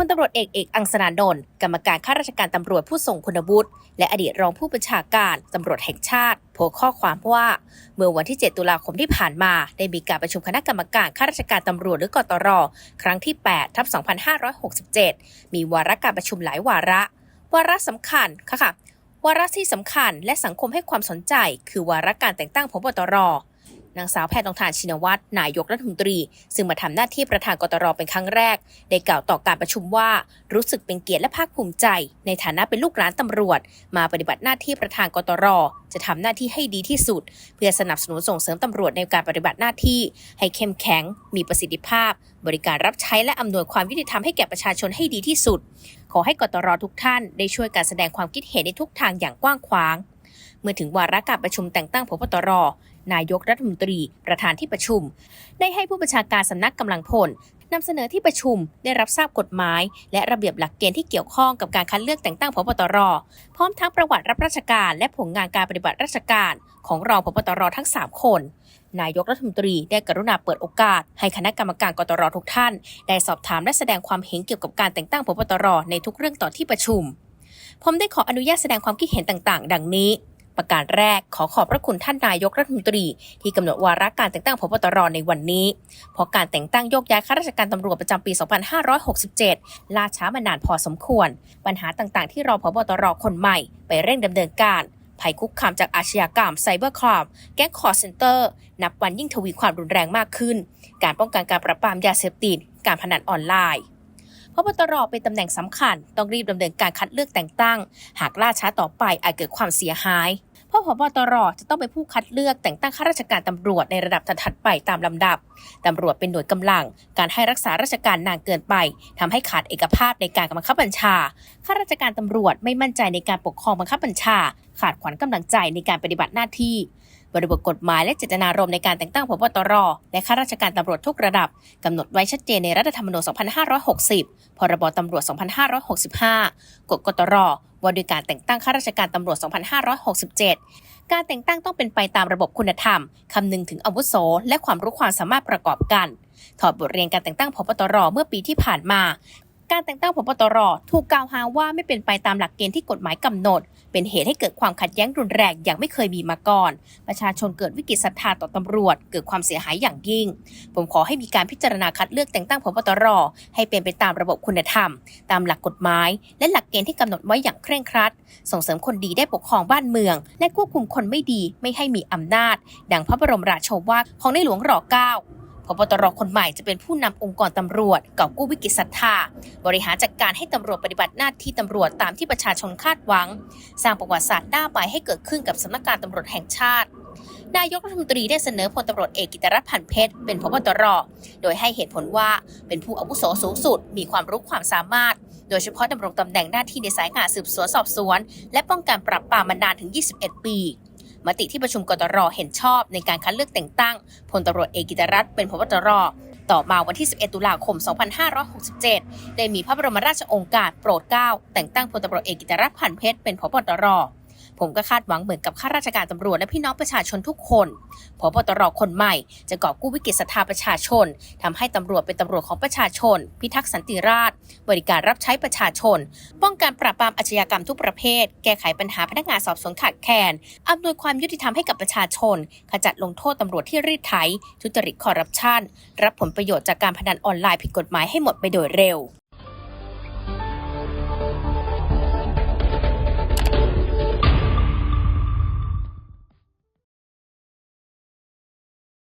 พลตำรวจเอกเอกอังสนานนท์กรรมการข้าราชการตำรวจผู้ทรงคุณวุฒิและอดีตรองผู้บัญชาการตำรวจแห่งชาติโพสข้อความว่า เมื่อวันที่ 7 ตุลาคมที่ผ่านมา ได้มีการประชุมคณะกรรมการข้าราชการตำรวจหรือกตร ครั้งที่ 8 ทับ 2567 มีวาระการประชุมหลายวาระ วาระสำคัญค่ะค่ะวาระที่สำคัญและสังคมให้ความสนใจ คือวาระการแต่งตั้งพบตร นางสาวแพทองทานชินวัตรนายกรัฐมนตรี ซึ่งมาทำหน้าที่ประธานกตรเป็นครั้งแรก ได้กล่าวต่อการประชุมว่ารู้สึกเป็นเกียรติและภาคภูมิใจ ในฐานะเป็นลูกหลานตำรวจ มาปฏิบัติหน้าที่ประธานกตร จะทำหน้าที่ให้ดีที่สุด เพื่อสนับสนุนส่งเสริมตำรวจในการปฏิบัติหน้าที่ ให้เข้มแข็ง มีประสิทธิภาพ บริการรับใช้และอำนวยความยุติธรรมให้แก่ประชาชนให้ดีที่สุด ขอให้กตรทุกท่านได้ช่วยการแสดงความคิดเห็นในทุกทางอย่างกว้างขวาง เมื่อถึงวาระการประชุมแต่งตั้งพบตร นายกรัฐมนตรี ประธานที่ประชุม ได้ให้ผู้บัญชาการสำนักกำลังพลนำเสนอที่ประชุมได้รับทราบกฎหมาย และระเบียบหลักเกณฑ์ที่เกี่ยวข้องกับการคัดเลือกแต่งตั้งพบตร พร้อมทั้งประวัติรับราชการและผลงานการปฏิบัติราชการ ของรองพบตรทั้ง 3 คน นายกรัฐมนตรีได้กรุณาเปิดโอกาส ให้คณะกรรมการกตรทุกท่าน ได้สอบถามและแสดงความเห็นเกี่ยวกับการแต่งตั้งพบตรในทุกเรื่องต่อที่ประชุม ผมได้ขออนุญาตแสดงความคิดเห็นต่างๆ ดังนี้ ประการแรก ขอขอบพระคุณท่านนายกรัฐมนตรี ที่กำหนดวาระการแต่งตั้งพบตรในวันนี้ เพราะการแต่งตั้งโยกย้ายข้าราชการตำรวจประจำปี 2567 ล่าช้ามานานพอสมควร ปัญหาต่างๆ ที่รอพบตรคนใหม่ ไปเร่งดำเนินการภัยคุกคามจากอาชญากรรมไซเบอร์ครามแก๊งคอร์เซนเตอร์ นับวันยิ่งทวีความรุนแรงมากขึ้น การป้องกันการปราบปรามยาเสพติด การพนันออนไลน์พบตรเป็นตำแหน่งสำคัญ ต้องรีบดำเนินการคัดเลือกแต่งตั้ง หากล่าช้าต่อไปอาจเกิดความเสียหาย เพราะพบตรจะต้องเป็นผู้คัดเลือกแต่งตั้งข้าราชการตำรวจในระดับถัดไปตามลำดับตำรวจเป็นหน่วยกำลัง การให้รักษาราชการนานเกินไปทำให้ขาดเอกภาพในการบังคับบัญชาข้าราชการตำรวจไม่มั่นใจในการปกครองบังคับบัญชา ขาดขวัญกำลังใจในการปฏิบัติหน้าที่ บริบทกฎหมายและเจตนารมณ์ในการแต่งตั้งพบตร และข้าราชการตำรวจทุกระดับกำหนดไว้ชัดเจนในรัฐธรรมนูญ 2560 พรบตำรวจ 2565 กฎกตรว่าด้วยการแต่งตั้งข้าราชการตำรวจ 2567การแต่งตั้งต้องเป็นไปตามระบบคุณธรรม คำนึงถึงอาวุโส และความรู้ความสามารถประกอบกัน ถอดบทเรียนการแต่งตั้งพบตรเมื่อปีที่ผ่านมา การแต่งตั้งพบตรถูกกล่าวหาว่าไม่เป็นไปตามหลักเกณฑ์ที่กฎหมายกำหนด เป็นเหตุให้เกิดความขัดแย้งรุนแรงอย่างไม่เคยมีมาก่อน ประชาชนเกิดวิกฤตศรัทธาต่อตำรวจ เกิดความเสียหายอย่างยิ่ง ผมขอให้มีการพิจารณาคัดเลือกแต่งตั้งพบตรให้เป็นไปตามระบบคุณธรรม ตามหลักกฎหมาย และหลักเกณฑ์ที่กำหนดไว้อย่างเคร่งครัด ส่งเสริมคนดีได้ปกครองบ้านเมือง และควบคุมคนไม่ดีไม่ให้มีอำนาจ ดังพระบรมราโชวาทของในหลวงรอเก้า พบตรคนใหม่จะเป็นผู้นำองค์กรตำรวจกอบกู้วิกฤตศรัทธา บริหารจัดการให้ตำรวจปฏิบัติหน้าที่ตำรวจตามที่ประชาชนคาดหวัง สร้างประวัติศาสตร์หน้าใหม่ให้เกิดขึ้นกับสำนักงานตำรวจแห่งชาติ นายกรัฐมนตรีได้เสนอพลตำรวจเอกกิตรัตน์พันเพชรเป็นพบตร โดยให้เหตุผลว่าเป็นผู้อาวุโสสูงสุด มีความรู้ความสามารถ โดยเฉพาะดำรงตำแหน่งหน้าที่ในสายงานสืบสวนสอบสวน และป้องกันปราบปรามมานานถึง 21 ปี มติที่ประชุมกตรเห็นชอบในการคัดเลือกแต่งตั้งพลตำรวจเอกกิตรัตน์เป็นพบตรต่อมาวันที่ 11 ตุลาคม 2567 ได้มีพระบรมราชโองการโปรดเกล้าแต่งตั้งพลตำรวจเอกกิตรัตน์พันเพชรเป็นพบตรผมก็คาดหวังเหมือนกับข้าราชการตำรวจและพี่น้องประชาชนทุกคน พบตรคนใหม่ จะกอบกู้วิกฤตศรัทธาประชาชนทำให้ตำรวจเป็นตำรวจของประชาชน พิทักษ์สันติราษฎร์บริการรับใช้ประชาชน ป้องกันปราบปรามอาชญากรรมทุกประเภท แก้ไขปัญหาพนักงานสอบสวนขาดแคลนอำนวยความยุติธรรมให้กับประชาชน ขจัดลงโทษตำรวจที่รีดไถทุจริตคอร์รัปชันรับผลประโยชน์จากการพนันออนไลน์ผิดกฎหมายให้หมดไปโดยเร็ว